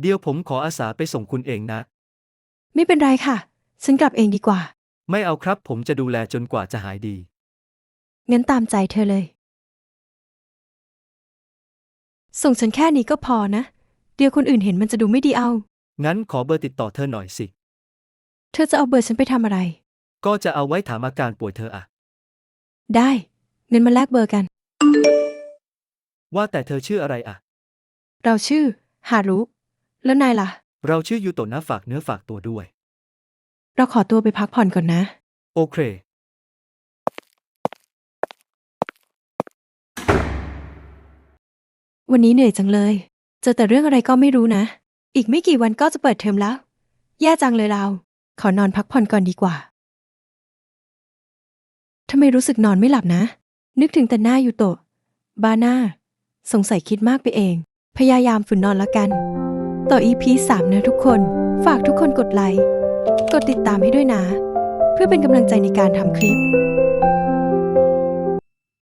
เดี๋ยวผมขออาสาไปส่งคุณเองนะ ไม่เป็นไรค่ะ ฉันกลับเองดีกว่า ไม่เอาครับ ผมจะดูแลจนกว่าจะหายดี งั้นตามใจเธอเลย ส่งฉันแค่นี้ก็พอนะ เดี๋ยวคนอื่นเห็นมันจะดูไม่ดีเอา งั้นขอเบอร์ติดต่อเธอหน่อยสิ เธอจะเอาเบอร์ฉันไปทำอะไร ก็จะเอาไว้ถามอาการป่วยเธออะได้ เงินมาแลกเบอร์กัน ว่าแต่เธอชื่ออะไรอะเราชื่อ ฮารุ แล้วนายล่ะ เราชื่อยูโตะนะฝากเนื้อฝากตัวด้วย เราขอตัวไปพักผ่อนก่อนนะ โอเค วันนี้เหนื่อยจังเลย เจอแต่เรื่องอะไรก็ไม่รู้นะ อีกไม่กี่วันก็จะเปิดเทอมแล้ว แย่จังเลยเรา ขอนอนพักผ่อนก่อนดีกว่า ทำไมรู้สึกนอนไม่หลับนะ นึกถึงแต่หน้ายูโตะ บาหน้า สงสัยคิดมากไปเอง พยายามฝืนนอนแล้วกัน ต่อ EP 3 นะทุกคน ฝากทุกคนกดไลค์ กดติดตามให้ด้วยนะ เพื่อเป็นกำลังใจในการทำคลิป